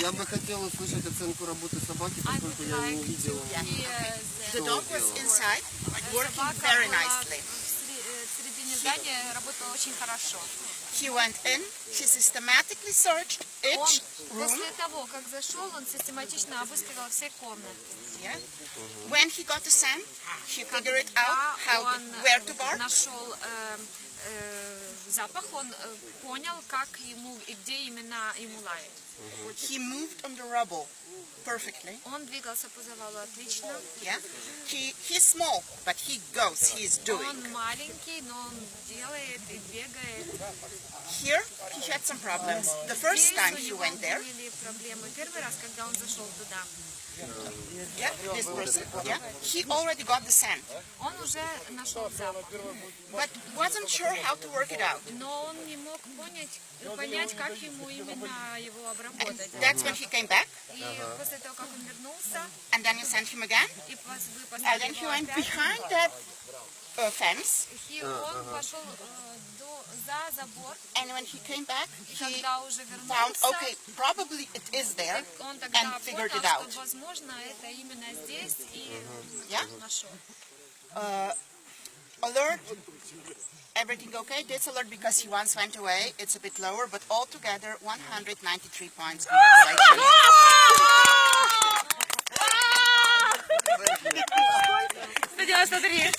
Я бы хотел услышать оценку работы собаки, I поскольку would я не like увидел. to hear The the dog was inside, working собака very была nicely. в сре- э, в середине здания, работала очень хорошо. He went in, he systematically searched Он each room. после того, как zашел, он систематично обыскивал все комнаты. Yeah. When he got the scent, he figured out Когда how он to, where to bark. нашел э, э, Запах, он э, понял, как ему и где именно ему лаять. He moved on the rubble perfectly. Он двигался по завалу отлично. Yeah. He he's small, but he goes. He's doing. Он маленький, но он делает и бегает. Here he had some problems. The first Здесь time у he него went there, были проблемы. Первый раз, когда он зашел туда, yeah, this person, yeah, he already got the scent, он уже нашел запах. but wasn't sure how to work it out. Но он не мог понять, понять, как ему именно его And обработать. that's when he came back, И после того, как он вернулся, and then you sent him again, и пос- вы and послали then he его went опять, behind that uh, fence, и он пошел э, до- за забор, and when he came back, и he когда уже found, вернулся, okay, probably it is there, он тогда and figured понял, it out. что, возможно, это именно здесь, и Yeah. нашел. Alert. Everything okay? This alert because he once went away. It's a bit lower, but altogether 193 points. Congratulations.